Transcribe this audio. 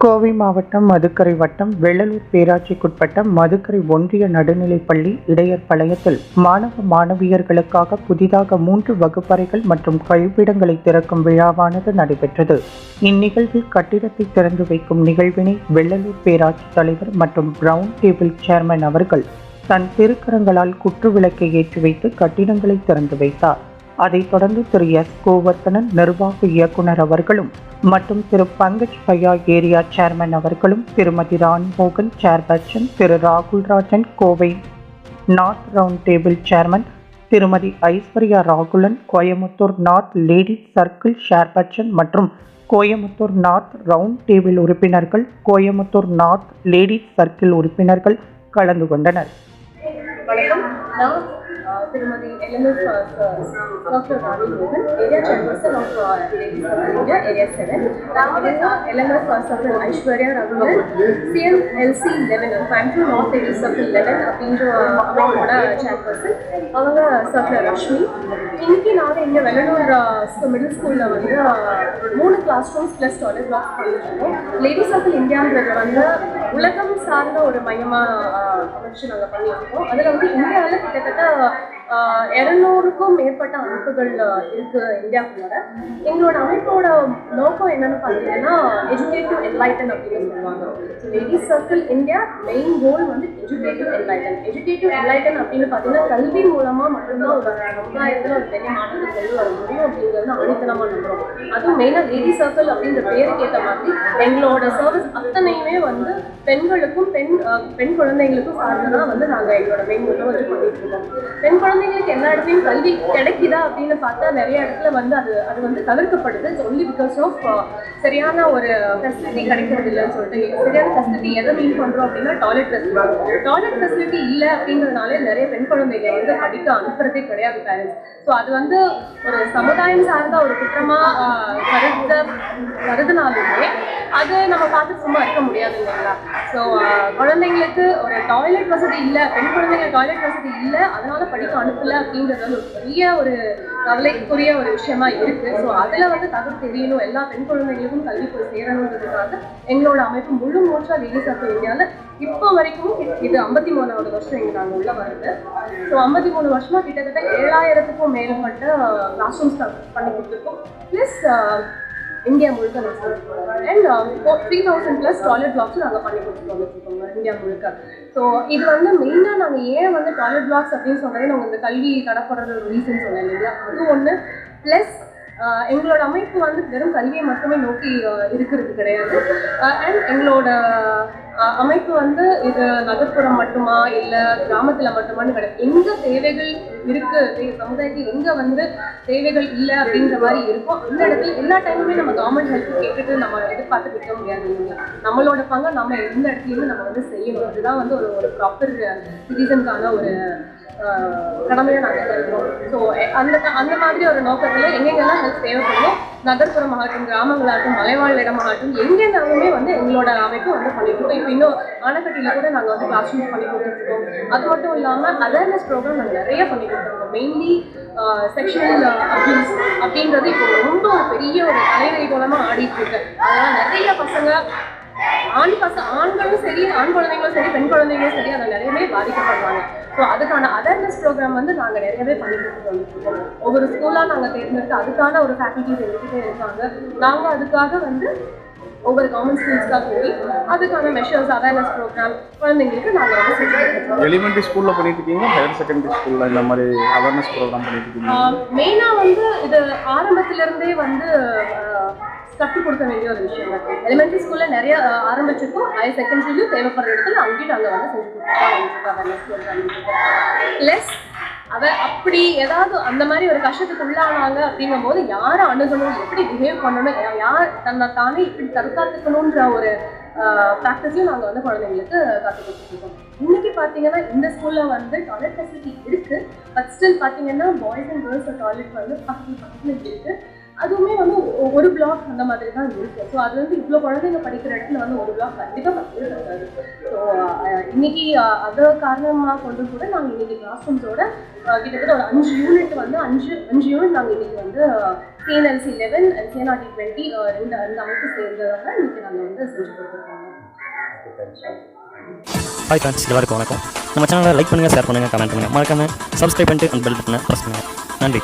கோவை மாவட்டம் மதுக்கரை வட்டம் வெள்ளலூர் பேராட்சிக்குட்பட்ட மதுக்கரை ஒன்றிய நடுநிலைப்பள்ளி இடையர்பாளையத்தில் மாணவ மாணவியர்களுக்காக புதிதாக மூன்று வகுப்பறைகள் மற்றும் கழிப்பிடங்களை திறக்கும் விழாவானது நடைபெற்றது. இந்நிகழ்வில் கட்டிடத்தை திறந்து வைக்கும் நிகழ்வினை வெள்ளலூர் பேராட்சி தலைவர் மற்றும் பிரவுன் டேபிள் சேர்மன் அவர்கள் தன் திருக்கரங்களால் குற்று விளக்கை ஏற்றி வைத்து கட்டிடங்களை திறந்து வைத்தார். அதைத் தொடர்ந்து திரு. எஸ். கோவர்த்தனன் நிர்வாக இயக்குனர் அவர்களும் மற்றும் திரு பங்கஜ் பையா ஏரியா சேர்மன் அவர்களும் திருமதி ராணிமோகன் சேர்பர்சன் திரு ராகுல் Rajan Kovai north round table chairman திருமதி Aishwarya Rahulan Coimbatore north ladies circle chairperson மற்றும் கோயமுத்தூர் நார்த் ரவுண்ட் டேபிள் உறுப்பினர்கள் கோயமுத்தூர் நார்த் லேடிஸ் சர்க்கிள் உறுப்பினர்கள் கலந்து கொண்டனர். வணக்கம். திருமதி எல்எம்எஸ் டாக்டர் ராணி மோகன் area chairperson of ladies India area seven நாங்கள் LMS circle Aishwarya Raguvan CMLC eleven Coimbatore north ladies circle eleven அப்படின்ற uh, அமைப்போட சேர்பர்சன் அவங்க uh, சர்க்கிள் ரஷ்மி இன்னைக்கு நாங்கள் இங்கே வெள்ளலூர் மிடில் ஸ்கூலில் வந்து uh, மூணு class rooms plus toilet blocks பண்ணியிருக்கோம் லேடிஸ் சர்க்கிள் இந்தியான்றது வந்து உலகம் சார்ந்த ஒரு மையமாக அமைச்சு நாங்கள் பண்ணியிருக்கோம் அதில் வந்து இந்தியாவில் கிட்டத்தட்ட இரநூறுக்கும் மேற்பட்ட அமைப்புகள் இருக்கு இந்தியாவுக்குள்ளார எங்களோட அமைப்போட நோக்கம் என்னன்னு பார்த்தீங்கன்னா எஜுகேட்டிவ் என்லைட்டன் அப்படின்னு சொல்லுவாங்க. Ladies circle India main goal வந்து எஜுகேட்டிவ் என்லைட்டன் எஜுகேட்டிவ் என்லைட்டன் அப்படின்னு பார்த்தீங்கன்னா கல்வி மூலமாக மட்டும்தான் ஒரு சமுதாயத்தில் ஒரு பெரிய மாற்றத்தை கொண்டு வர முடியும் அப்படிங்கிறது அடித்தனமாக நம்புறோம். அதுவும் மெயினாக லேடி சர்க்கிள் அப்படின்ற பேருக்கு ஏற்ற மாதிரி எங்களோட சர்வீஸ் அத்தனையுமே வந்து பெண்களுக்கும் பெண் பெண் குழந்தைங்களுக்கும் சார்ந்துதான் வந்து நாங்கள் எங்களோட மெயின் மூலம் வச்சு பண்ணிட்டு இருக்கோம். பெண் குழந்தைங்களுக்கு எல்லா இடத்துலையும் கல்வி கிடைக்குதா அப்படின்னு பார்த்தா நிறைய இடத்துல வந்து அது அது வந்து தவிர்க்கப்படுது. ஒன்லி பிகாஸ் ஆஃப் சரியான ஒரு ஃபெசிலிட்டி கிடைக்கிறது இல்லைன்னு சொல்லிட்டு சரியான ஃபெசிலிட்டி எதை மீன் பண்ணுறோம் அப்படின்னா டாய்லெட் ஃபெசிலிட்டி டாய்லெட் ஃபெசிலிட்டி இல்லை அப்படிங்கிறதுனாலே நிறைய பெண் குழந்தைங்க வந்து படிக்க அனுப்புறதே கிடையாது பேரண்ட்ஸ் ஸோ அது வந்து ஒரு சமுதாயம் சார்ந்த ஒரு குற்றமாக uh, கருத வருதுனாலுமே அது நம்ம பார்த்து சும்மா இருக்க முடியாது இல்லைங்களா? ஸோ uh, குழந்தைங்களுக்கு ஒரு டாய்லெட் வசதி இல்லை பெண் குழந்தைங்க டாய்லெட் வசதி இல்லை அதனால படிக்க அனுப்பல அப்படின்றது வந்து ஒரு பெரிய ஒரு கவலைக்குரிய ஒரு விஷயமா இருக்கு. ஸோ அதில் வந்து தகவல் தெரியணும். எல்லா பெண் குழந்தைகளுக்கும் கல்வி போய் சேரணுன்றதுக்காக எங்களோட அமைப்பு முழு மூச்சா லேடிஸ் ஆஃப் இந்தியாவில் இப்போ வரைக்கும் இது- இது ஐம்பத்தி மூணாவது வருஷம் இங்கே நாங்கள் உள்ள வருது. ஸோ ஐம்பத்தி மூணு வருஷமா கிட்டத்தட்ட ஏழாயிரத்துக்கும் மேற்பட்ட கிளாஸ் ரூம்ஸ் பண்ணி கொடுத்துருக்கோம். ப்ளஸ் இந்தியா முழுக்க நான் and three thousand plus toilet பிளாக்ஸும் நாங்கள் பண்ணி கொடுத்துருக்கோம் வந்துருக்கோங்க இந்தியா முழுக்க. ஸோ இது வந்து மெயினாக நாங்கள் ஏன் வந்து டாய்லெட் பிளாக்ஸ் அப்படின்னு சொன்னது நாங்கள் இந்த கல்வி தடப்படுறது ஒரு ரீசன் சொன்னேன் இல்லையா அது ஒன்று ப்ளஸ் எங்களோட அமைப்பு வந்து வெறும் கல்வியை மட்டுமே நோக்கி இருக்கிறது கிடையாது. அண்ட் எங்களோட அமைப்பு வந்து இது நகர்ப்புறம் மட்டுமா இல்லை கிராமத்தில் மட்டுமான்னு கிடையாது. எங்கள் தேவைகள் இருக்கு. சமுதாயத்தில் எங்கே வந்து தேவைகள் இல்லை அப்படின்ற மாதிரி இருக்கும் அந்த இடத்துல எல்லா டைமுமே நம்ம கவர்மெண்ட் ஹெல்ப் கேட்டுட்டு நம்ம எதிர்பார்த்து நிற்க முடியாது. இல்லைங்களா நம்மளோட பங்கை நம்ம எந்த இடத்துலையுமே நம்ம வந்து செய்யணும். அதுதான் வந்து ஒரு ஒரு ப்ராப்பர் சிட்டிசனுக்கான ஒரு கடமையாக கடமையை நாங்கள் கருதுறோம் ஸோ அந்த அந்த மாதிரி ஒரு நோக்கத்தில் எங்கெங்கெல்லாம் ஹெல்ப் தேவைப்படுமோ நகர்ப்புறமாகட்டும் கிராமங்களாகட்டும் மலைவாழ் இடமாகட்டும் எங்கெங்காலுமே வந்து எங்களோட அமைப்பு வந்து பண்ணிட்டு இருக்கோம் இப்போ இன்னும் ஆனக்கட்டியில் கூட நாங்கள் வந்து கிளாஸ் ரூம்ஸ் பண்ணி கொடுத்துருக்கோம் அது மட்டும் இல்லாமல் அவேர்னஸ் ப்ரோக்ராம் நாங்கள் நிறைய பண்ணி கொடுத்துருக்கோம். மெயின்லி செக்ஷுவல் அபியூஸ் அப்படின்றது இப்போ ரொம்ப ஒரு பெரிய ஒரு தலைவலி மூலமாக ஆடிட்டு இருக்கு அதனால் நிறைய பசங்க ஆண் பச ஆண்களும் சரி ஆண் குழந்தைங்களும் சரி பெண் குழந்தைங்களும் சரி அதில் நிறையவே பாதிக்கப்படுறாங்க ஸோ அதுக்கான அவேர்னஸ் ப்ரோக்ராம் வந்து நாங்கள் நிறையவே பண்ணி கொடுத்துட்டு வந்துருக்கோம் ஒவ்வொரு ஸ்கூலாக நாங்கள் தேர்ந்தெடுத்து அதுக்கான ஒரு ஃபேக்கல்ட்டிஸ் எங்ககிட்ட இருக்காங்க. நாங்கள் அதுக்காக வந்து ஒவ்வொரு கவர்மெண்ட் ஸ்கூல்ஸ்க்காக போய் அதுக்கான மெஷர்ஸ் அவேர்னஸ் ப்ரோக்ராம் குழந்தைங்களுக்கு நாங்கள் வந்து செஞ்சு எலிமெண்ட்ரி ஸ்கூல்ல பண்ணிட்டு இருக்கீங்க ஹையர் செகண்டரி ஸ்கூல்ல இந்த மாதிரி அவேர்னஸ் ப்ரோக்ராம் பண்ணிட்டு இருக்கீங்க மெயினாக வந்து இது ஆரம்பத்திலிருந்தே வந்து கற்றுக் கொடுக்க வேண்டிய ஒரு விஷயம் எலிமெண்ட்ரி ஸ்கூலில் நிறைய ஆரம்பிச்சிருக்கோம். ஹையர் செகண்டரிலையும் தேவைப்படுற இடத்துல அங்கேயும் நாங்கள் வந்து செஞ்சு கொடுத்துருக்கோம் ப்ளஸ் அவ அப்படி ஏதாவது அந்த மாதிரி ஒரு கஷ்டத்துக்கு உள்ளானாங்க அப்படிங்கும் போது யாரை அணுகணும் எப்படி பிஹேவ் பண்ணணும் யார் தன்னை தானே இப்படி தற்காத்துக்கணுன்ற ஒரு ப்ராக்டிஸையும் நாங்கள் வந்து குழந்தைங்களுக்கு கற்றுக் கொடுத்துருக்கோம். இன்னைக்கு பார்த்தீங்கன்னா இந்த ஸ்கூலில் வந்து டாய்லெட் ஃபெசிலிட்டி இருக்கு. பட் ஸ்டில் பார்த்தீங்கன்னா பாய்ஸ் அண்ட் கேர்ள்ஸ் டாய்லெட் வந்து பக்கத்தில் பக்கத்தில் இருக்குது அதுவுமே வந்து ஒரு பிளாக் அந்த மாதிரி தான் இருக்கு. ஸோ அது வந்து இவ்வளோ குழந்தைங்க படிக்கிற இடத்துல வந்து ஒரு பிளாக் கண்டிப்பாக இருக்காது ஸோ இன்னைக்கு அது காரணமாக கொண்டு கூட நாங்கள் இன்னைக்கு கிளாஸ் ரூம்ஸோட கிட்டத்தட்ட ஒரு அஞ்சு யூனிட் வந்து அஞ்சு அஞ்சு யூனிட் நாங்கள் இன்னைக்கு வந்து சிஎன்எல்சி லெவன் சிஎன்ஆர்டி டுவெண்ட்டி ரெண்டு ரெண்டு அமைப்பு சேர்ந்ததாக இன்னைக்கு நாங்கள் வந்து செஞ்சு கொடுத்துருக்கோம். ஹாய் ஃப்ரெண்ட்ஸ் எல்லாருக்கும் வணக்கம். நம்ம சேனலை லைக் பண்ணுங்கள் ஷேர் பண்ணுங்கள் கமெண்ட் பண்ணுங்கள் மறக்காமல் சப்ஸ்கிரைப் பண்ணிட்டு அந்த பெல் பட்டனை ப்ரெஸ் பண்ணுங்கள் நன்றி.